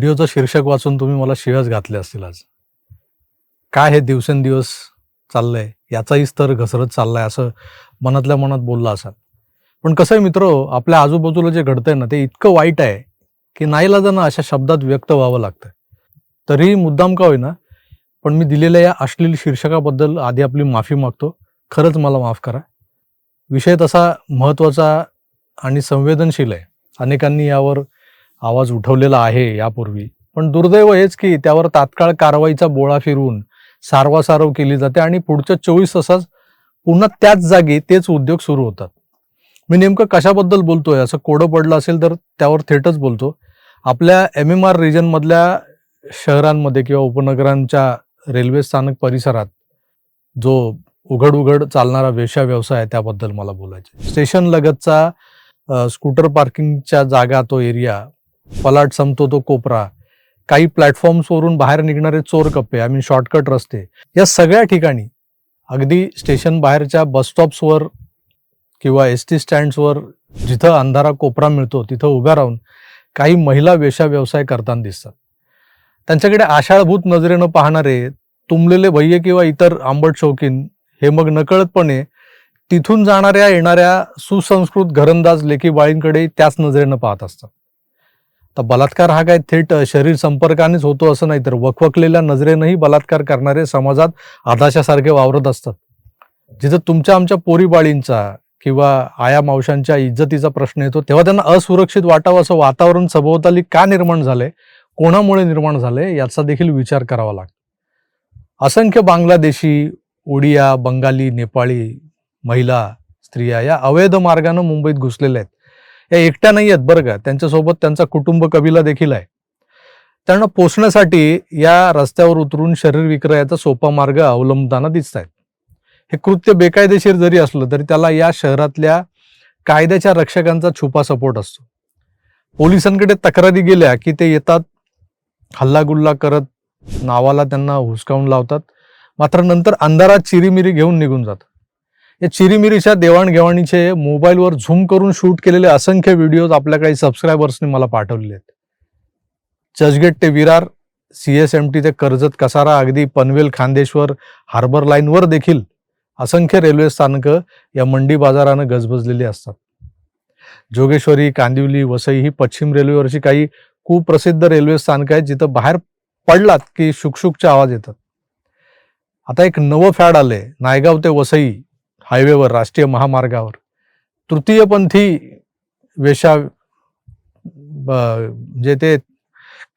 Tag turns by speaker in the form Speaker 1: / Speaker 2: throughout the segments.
Speaker 1: व्हिडिओचं शीर्षक वाचून तुम्ही मला शिव्याच घातले असतील आज. काय हे दिवसेंदिवस चाललंय? याचाही स्तर घसरत चाललाय असं मनातल्या मनात बोलला असाल. पण कसं आहे मित्र आपल्या आजूबाजूला जे घडतंय ना ते इतकं वाईट आहे की नाईलाजानं अशा शब्दात व्यक्त व्हावं लागतं तरीही मुद्दाम का होईना पण मी दिलेल्या या अश्लील शीर्षकाबद्दल आधी आपली माफी मागतो. खरंच मला माफ करा. विषय तसा महत्त्वाचा आणि संवेदनशील आहे. अनेकांनी यावर आवाज उठवलेला आहे यापूर्वी. पण दुर्दैव हेच की त्यावर तात्काळ कारवाईचा बोळा फिरवून सारवासारव केली जाते आणि पुढच्या चोवीस तासात पुन्हा त्याच जागी तेच उद्योग सुरू होतात. मी नेमकं कशाबद्दल बोलतोय? असं कोडं पडलं असेल तर त्यावर थेटच बोलतो. आपल्या एम एम आर रिजनमधल्या शहरांमध्ये किंवा उपनगरांच्या रेल्वे स्थानक परिसरात जो उघड उघड चालणारा वेश्या व्यवसाय आहे त्याबद्दल मला बोलायचं स्टेशन लगतचा स्कूटर पार्किंगच्या जागा तो एरिया पलाट संपतो तो कोपरा. काही प्लॅटफॉर्म्सवरून बाहेर निघणारे चोर कप्पे आय मीन शॉर्टकट रस्ते या सगळ्या ठिकाणी अगदी स्टेशन बाहेरच्या बसस्टॉप्सवर किंवा एस टी स्टँड्सवर जिथं अंधारा कोपरा मिळतो तिथं उभ्या राहून काही महिला वेशा व्यवसाय करताना दिसतात. त्यांच्याकडे आषाढभूत नजरेनं पाहणारे तुंबलेले भय्ये किंवा इतर आंबट शौकीन हे मग नकळतपणे तिथून जाणाऱ्या येणाऱ्या सुसंस्कृत घरंदाज लेखी बाळींकडे त्याच नजरेनं पाहत असतात. तर बलात्कार हा काय थेट शरीर संपर्कानेच होतो असं नाही तर वखवकलेल्या नजरेनंही बलात्कार करणारे समाजात आदाशासारखे वावरत असतात. जिथं तुमच्या आमच्या पोरीबाळींचा किंवा आया मावशांच्या इज्जतीचा प्रश्न येतो तेव्हा त्यांना असुरक्षित वाटावं असं वातावरण सभोवताली का निर्माण झालंय कोणामुळे निर्माण झालंय याचा देखील विचार करावा लागतो. असंख्य बांगलादेशी ओडिया बंगाली नेपाळी महिला स्त्रिया या अवैध मार्गानं मुंबईत घुसलेल्या आहेत. या एकट्या नाही आहेत बरं का. त्यांच्यासोबत त्यांचा कुटुंब कबिला देखील आहे. त्यांना पोचण्यासाठी या रस्त्यावर उतरून शरीर विक्रयाचा सोपा मार्ग अवलंबताना दिसत आहेत हे कृत्य बेकायदेशीर जरी असलं तरी त्याला या शहरातल्या कायद्याच्या रक्षकांचा छुपा सपोर्ट असतो. पोलिसांकडे तक्रारी गेल्या की ते येतात हल्लागुल्ला करत नावाला त्यांना हुसकावून लावतात. मात्र नंतर अंधारात चिरीमिरी घेऊन निघून जातात. या चिरीमिरीच्या देवाणघेवाणीचे मोबाईलवर झूम करून शूट केलेले असंख्य व्हिडिओज आपल्या काही सबस्क्रायबर्सनी मला पाठवलेले आहेत. चर्चगेट ते Virar C S M T ते कर्जत कसारा अगदी पनवेल खांदेश्वर हार्बर लाईनवर देखील असंख्य रेल्वे स्थानकं या मंडी बाजारानं गजबजलेली असतात. जोगेश्वरी कांदिवली वसई ही पश्चिम रेल्वेवरची काही कुप्रसिद्ध रेल्वे स्थानकं आहेत जिथं बाहेर पडलात की शुकशुकचे आवाज येतात. आता एक नवं फॅड आलंय नायगाव ते वसई. हायवेवर राष्ट्रीय महामार्गावर. तृतीयपंथी वेशा म्हणजे जे ते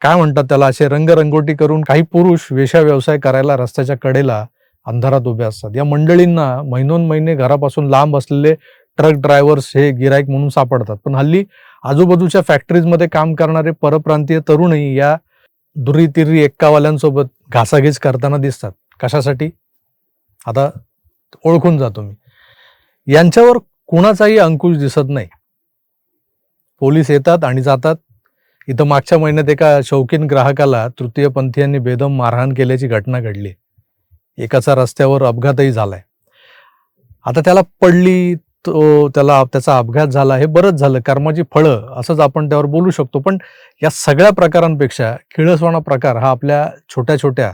Speaker 1: काय म्हणतात त्याला असे रंगरंगोटी करून काही पुरुष वेशा व्यवसाय करायला रस्त्याच्या कडेला अंधारात उभे असतात. या मंडळींना महिनोन महिने घरापासून लांब असलेले ट्रक ड्रायव्हर्स हे गिराईक म्हणून सापडतात. पण हल्ली आजूबाजूच्या फॅक्टरीजमध्ये काम करणारे परप्रांतीय तरुणही या दुरीतिरी एक्कावाल्यांसोबत घासाघीस करताना दिसतात. कशासाठी? आता ओळखून जातो मी यांच्यावर कुणाचाही अंकुश दिसत नाही. पोलीस येतात आणि जातात. इथं मागच्या महिन्यात एका शौकीन ग्राहकाला तृतीयपंथीयांनी बेदम मारहाण केल्याची घटना घडली. एकाचा रस्त्यावर अपघातही झालाय. आता त्याला पडली तो त्याला त्याचा अपघात झाला हे बरंच झालं. कर्माची फळं असंच आपण त्यावर बोलू शकतो. पण या सगळ्या प्रकारांपेक्षा किळसवाणा प्रकार हा आपल्या छोट्या छोट्या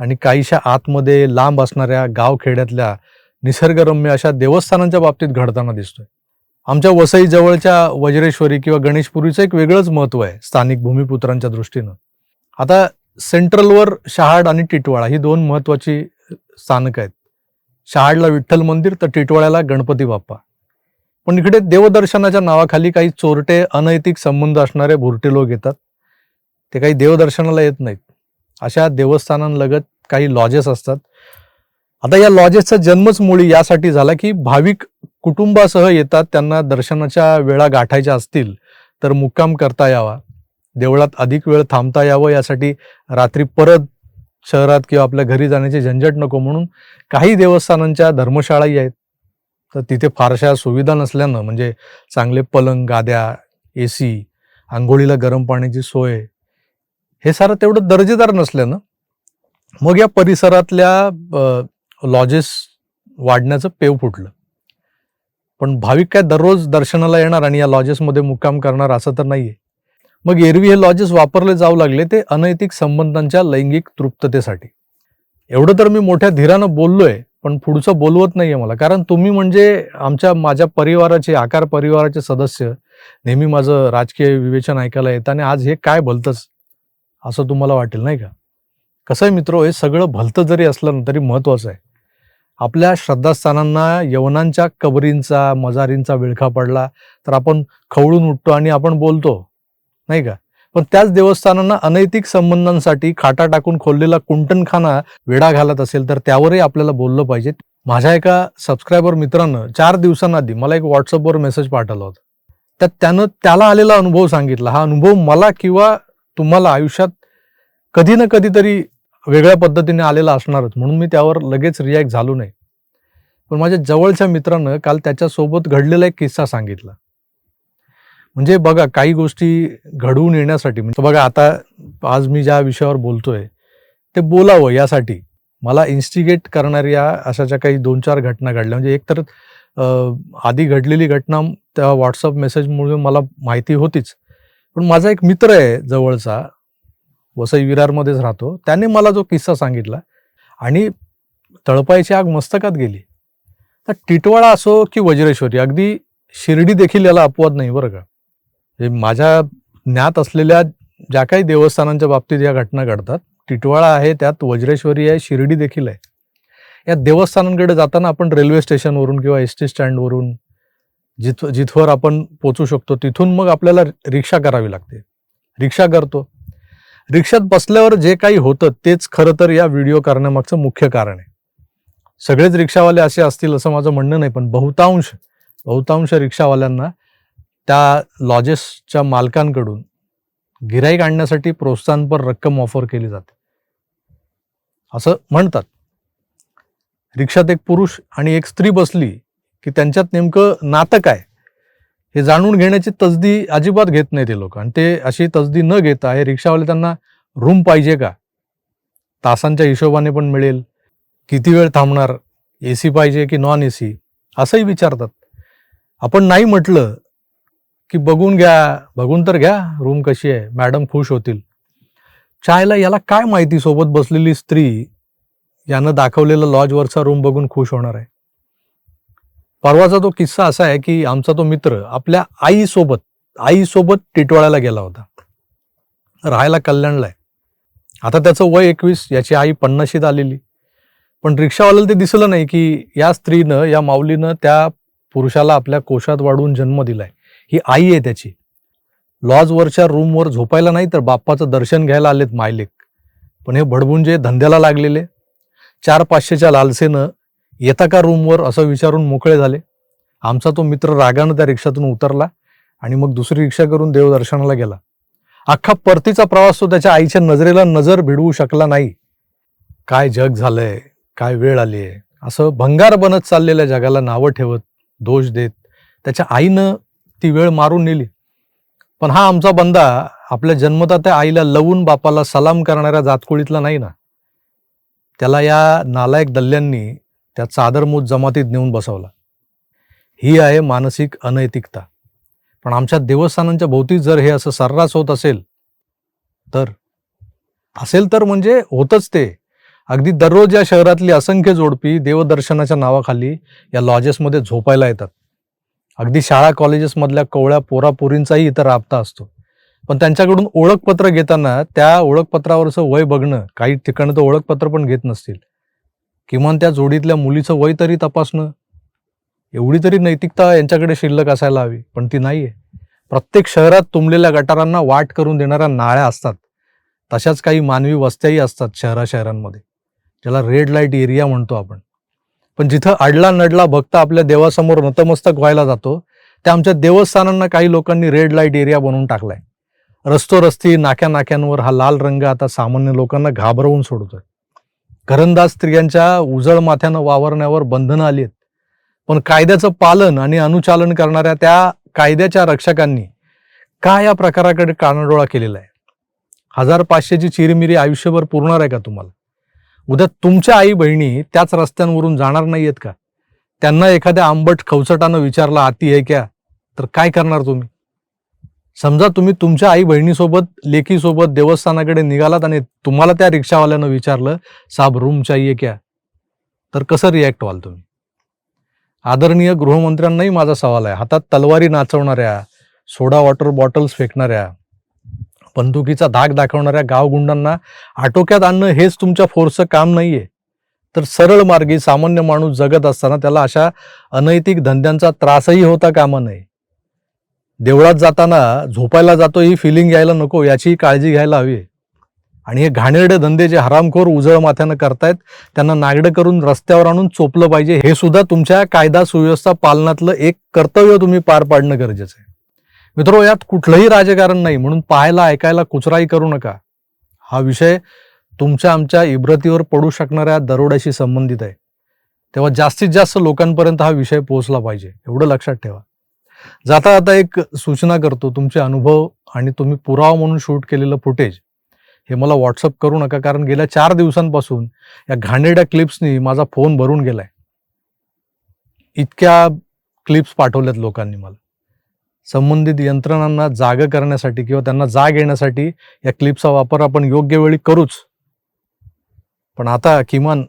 Speaker 1: आणि काहीशा आतमध्ये लांब असणाऱ्या गावखेड्यातल्या निसर्गरम्य अशा देवस्थानांच्या बाबतीत घडताना दिसतोय. आमच्या वसई जवळच्या वज्रेश्वरी किंवा गणेशपुरीचं एक वेगळंच महत्त्व आहे स्थानिक भूमिपुत्रांच्या दृष्टीनं. आता सेंट्रलवर शहाड आणि टिटवाळा ही दोन महत्वाची स्थानक आहेत. शहाडला विठ्ठल मंदिर तर टिटवाळ्याला गणपती बाप्पा. पण इकडे देवदर्शनाच्या नावाखाली काही चोरटे अनैतिक संबंध असणारे भुरटे लोक येतात. ते काही देवदर्शनाला येत नाहीत. अशा देवस्थानांलगत काही लॉजेस असतात. आता या लॉजेसचा जन्मच मुळी यासाठी झाला की भाविक कुटुंबासह येतात त्यांना दर्शनाच्या वेळा गाठायच्या असतील तर मुक्काम करता यावा. देवळात अधिक वेळ थांबता यावं यासाठी रात्री परत शहरात किंवा आपल्या घरी जाण्याची झंझट नको म्हणून काही देवस्थानांच्या धर्मशाळाही आहेत. तर तिथे फारशा सुविधा नसल्यानं म्हणजे चांगले पलंग गाद्या ए सी आंघोळीला गरम पाण्याची सोय हे सारं तेवढं दर्जेदार नसल्यानं मग या परिसरातल्या लॉजेस वाढण्याचं पेव फुटलं. पण भाविक काय दररोज दर्शनाला येणार आणि या लॉजेसमध्ये मुक्काम करणार असं तर नाहीये. मग एरवी हे लॉजेस वापरले जाऊ लागले ते अनैतिक संबंधांच्या लैंगिक तृप्ततेसाठी. एवढं तर मी मोठ्या धीरानं बोललोय पण पुढचं बोलवत नाहीये मला. कारण तुम्ही म्हणजे आमच्या माझ्या परिवाराचे आकार परिवाराचे सदस्य नेहमी माझं राजकीय विवेचन ऐकायला येतं आणि आज हे काय भलतंच असं तुम्हाला वाटेल नाही का? कसं आहे मित्र हे सगळं भलतं जरी असलं ना तरी महत्वाचं आहे. आपल्या श्रद्धास्थानांना यवनांच्या कबरींचा मजारींचा विळखा पडला तर आपण खवळून उठतो आणि आपण बोलतो नाही का? पण त्याच देवस्थानांना अनैतिक संबंधांसाठी खाटा टाकून खोललेला कुंटणखाना वेढा घालत असेल तर त्यावरही आपल्याला बोललं पाहिजे. माझ्या एका सबस्क्रायबर मित्रानं चार दिवसांआधी मला एक व्हॉट्सअपवर मेसेज पाठवला होता. त्यात त्यानं त्याला आलेला अनुभव सांगितला. हा अनुभव मला किंवा तुम्हाला आयुष्यात कधी ना कधीतरी वेगळ्या पद्धतीने आलेला असणारच. म्हणून मी त्यावर लगेच रिॲक्ट झालो नाही. पण माझ्या जवळच्या मित्रानं काल त्याच्यासोबत घडलेला एक किस्सा सांगितला. म्हणजे बघा काही गोष्टी घडवून येण्यासाठी म्हणजे बघा आता आज मी ज्या विषयावर बोलतोय ते बोलावं यासाठी. मला इन्स्टिगेट करणाऱ्या अशा ज्या काही दोन चार घटना घडल्या. म्हणजे एक तर आधी घडलेली घटना त्या व्हॉट्सअप मेसेजमुळे मला माहिती होतीच. पण माझा एक मित्र आहे जवळचा वसई विरारमध्येच राहतो. त्याने मला जो किस्सा सांगितला आणि तळपायची आग मस्तकात गेली. तर टिटवाळा असो की वज्रेश्वरी अगदी शिर्डी देखील याला अपवाद नाही बरं का. माझ्या ज्ञात असलेल्या ज्या काही देवस्थानांच्या बाबतीत या घटना घडतात टिटवाळा आहे त्यात वज्रेश्वरी आहे शिर्डी देखील आहे. या देवस्थानांकडे जाताना आपण रेल्वे स्टेशनवरून किंवा एस टी स्टँडवरून जिथ जिथवर आपण पोचू शकतो तिथून मग आपल्याला रिक्षा करावी लागते. रिक्षा करतो. रिक्षात बसल्यावर जे काही होतं तेच खरं तर या व्हिडिओ करण्यामागचं मुख्य कारण आहे. सगळेच रिक्षावाले असे असतील असं माझं म्हणणं नाही पण बहुतांश बहुतांश रिक्षावाल्यांना त्या लॉजेसच्या मालकांकडून गिराईक आणण्यासाठी प्रोत्साहनपर रक्कम ऑफर केली जाते. असं म्हणतात. रिक्षात एक पुरुष आणि एक स्त्री बसली की त्यांच्यात नेमकं नातं काय? हे जाणून घेण्याची तसदी अजिबात घेत नाही ते लोक. आणि ते अशी तसदी न घेता हे रिक्षावाले त्यांना रूम पाहिजे का? तासांच्या हिशोबाने पण मिळेल. किती वेळ थांबणार? ए सी पाहिजे की नॉन ए सी असंही विचारतात. आपण नाही म्हटलं की बघून घ्या बघून तर घ्या रूम कशी आहे. मॅडम खुश होतील. चायला याला काय माहिती? सोबत बसलेली स्त्री यानं दाखवलेला लॉजवरचा रूम बघून खुश होणार आहे. परवाचा तो किस्सा असा आहे की आमचा तो मित्र आपल्या आईसोबत आईसोबत टिटवाळ्याला गेला होता. राहायला कल्याणला आहे. आता त्याचं वय एकवीस याची आई पन्नाशीत आलेली. पण रिक्षावाल्याला ते दिसलं नाही की या स्त्रीनं या माऊलीनं त्या पुरुषाला आपल्या कोशात वाढवून जन्म दिलाय. ही आई आहे त्याची. लॉजवरच्या रूमवर झोपायला नाही तर बाप्पाचं दर्शन घ्यायला आलेत मायलेक. पण हे भडबुंजे धंद्याला लागलेले. चार पाचशेच्या लालसेनं येता का रूमवर असं विचारून मोकळे झाले. आमचा तो मित्र रागानं त्या रिक्षातून उतरला आणि मग दुसरी रिक्षा करून देवदर्शनाला गेला. अख्खा परतीचा प्रवास तो त्याच्या आईच्या नजरेला नजर भिडवू शकला नाही. काय जग झालंय काय वेळ आली आहे. असं भंगार बनत चाललेल्या जगाला नावं ठेवत दोष देत त्याच्या आईनं ती वेळ मारून नेली. पण हा आमचा बंदा आपल्या जन्मता त्या आईला लवून बापाला सलाम करणाऱ्या जातकुळीतला नाही ना. त्याला या नालायक दल्ल्यांनी त्या चादरमूत जमातीत नेऊन बसवला. ही आहे मानसिक अनैतिकता. पण आमच्या देवस्थानांच्या भोवती जर हे असं सर्रास होत असेल तर? असेल तर म्हणजे होतच ते. अगदी दररोज या शहरातली असंख्य जोडपी देवदर्शनाच्या नावाखाली या लॉजेसमध्ये झोपायला येतात. अगदी शाळा कॉलेजेसमधल्या कोवळ्या पोरापोरींचाही इथं राबता असतो. पण त्यांच्याकडून ओळखपत्र घेताना त्या ओळखपत्रावरचं वय बघणं काही ठिकाणी तर ओळखपत्र पण घेत नसतील. किमान त्या जोडीतल्या मुलीचं वय तरी तपासणं. एवढी तरी नैतिकता यांच्याकडे शिल्लक असायला हवी पण ती नाही आहे प्रत्येक शहरात तुंबलेल्या गटारांना वाट करून देणाऱ्या नाळ्या असतात. तशाच काही मानवी वस्त्याही असतात शहरा शहरांमध्ये. ज्याला रेड लाइट एरिया म्हणतो आपण. पण जिथं अडला नडला भक्त आपल्या देवासमोर नतमस्तक व्हायला जातो त्या आमच्या देवस्थानांना काही लोकांनी रेड लाइट एरिया बनवून टाकलाय. रस्तो रस्ती नाक्या नाक्यांवर हा लाल रंग आता सामान्य लोकांना घाबरवून सोडतोय. घरंदाज स्त्रियांच्या उजळ माथ्यानं वावरण्यावर बंधनं आली आहेत. पण कायद्याचं पालन आणि अनुचालन करणाऱ्या त्या कायद्याच्या रक्षकांनी का या प्रकाराकडे कानाडोळा केलेला आहे? हजार पाचशेची चिरीमिरी आयुष्यभर पुरणार आहे का तुम्हाला? उद्या तुमच्या आई बहिणी त्याच रस्त्यांवरून जाणार नाहीयेत का? त्यांना एखाद्या आंबट खवचटानं विचारला आती आहे क्या? तर काय करणार तुम्ही? समजा तुम्ही तुमच्या आई बहिणीसोबत लेकीसोबत देवस्थानाकडे निघालात आणि तुम्हाला त्या रिक्षावाल्यानं विचारलं साब रूम चाहिये क्या? तर कसं रिॲक्ट व्हाल तुम्ही? आदरणीय गृहमंत्र्यांनाही माझा सवाल आहे. हातात तलवारी नाचवणाऱ्या सोडा वॉटर बॉटल्स फेकणाऱ्या बंदुकीचा धाक दाखवणाऱ्या गावगुंडांना आटोक्यात आणणं हेच तुमच्या फोर्सचं काम नाहीये. तर सरळ मार्गी सामान्य माणूस जगत असताना त्याला अशा अनैतिक धंद्यांचा त्रासही होता कामा नये. देवळात जाताना झोपायला जातो ही फिलिंग यायला नको याची काळजी घ्यायला हवी. आणि हे घाणेरडे धंदे जे हरामखोर उजळ माथ्यानं करतायत त्यांना नागडं करून रस्त्यावर आणून चोपलं पाहिजे हे सुद्धा तुमच्या कायदा सुव्यवस्था पालनातलं एक कर्तव्य तुम्ही पार पाडणं गरजेचं आहे. मित्रो यात कुठलंही राजकारण नाही म्हणून पाहायला ऐकायला कुचराई करू नका. हा विषय तुमच्या आमच्या इब्रतीवर पडू शकणाऱ्या दरोड्याशी संबंधित आहे. तेव्हा जास्तीत जास्त लोकांपर्यंत हा विषय पोहोचला पाहिजे एवढं लक्षात ठेवा. जाता जाता एक सूचना करतो तुमचे अनुभव आणि तुम्ही पुरावा म्हणून शूट केलेलं फुटेज हे मला व्हॉट्सअप करू नका. कारण गेल्या चार दिवसांपासून या घाणेरड्या क्लिप्सनी माझा फोन भरून गेलाय. इतक्या क्लिप्स पाठवल्यात लोकांनी मला. संबंधित यंत्रणांना जाग करण्यासाठी किंवा त्यांना जाग येण्यासाठी या क्लिपचा वापर आपण योग्य वेळी करूच. पण आता किमान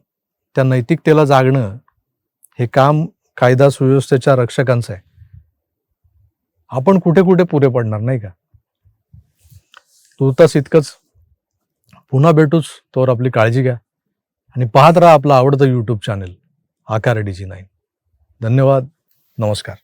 Speaker 1: त्या नैतिकतेला जागणं हे काम कायदा सुव्यवस्थेच्या रक्षकांचं आहे. आपण कुठे कुठे पुरे पडणार नाही का? तुर्तास इतकंच. पुन्हा भेटूच तोवर आपली काळजी घ्या. आणि पाहत राहा आपलं आवडतं YouTube channel Aakar DG nine. धन्यवाद. नमस्कार.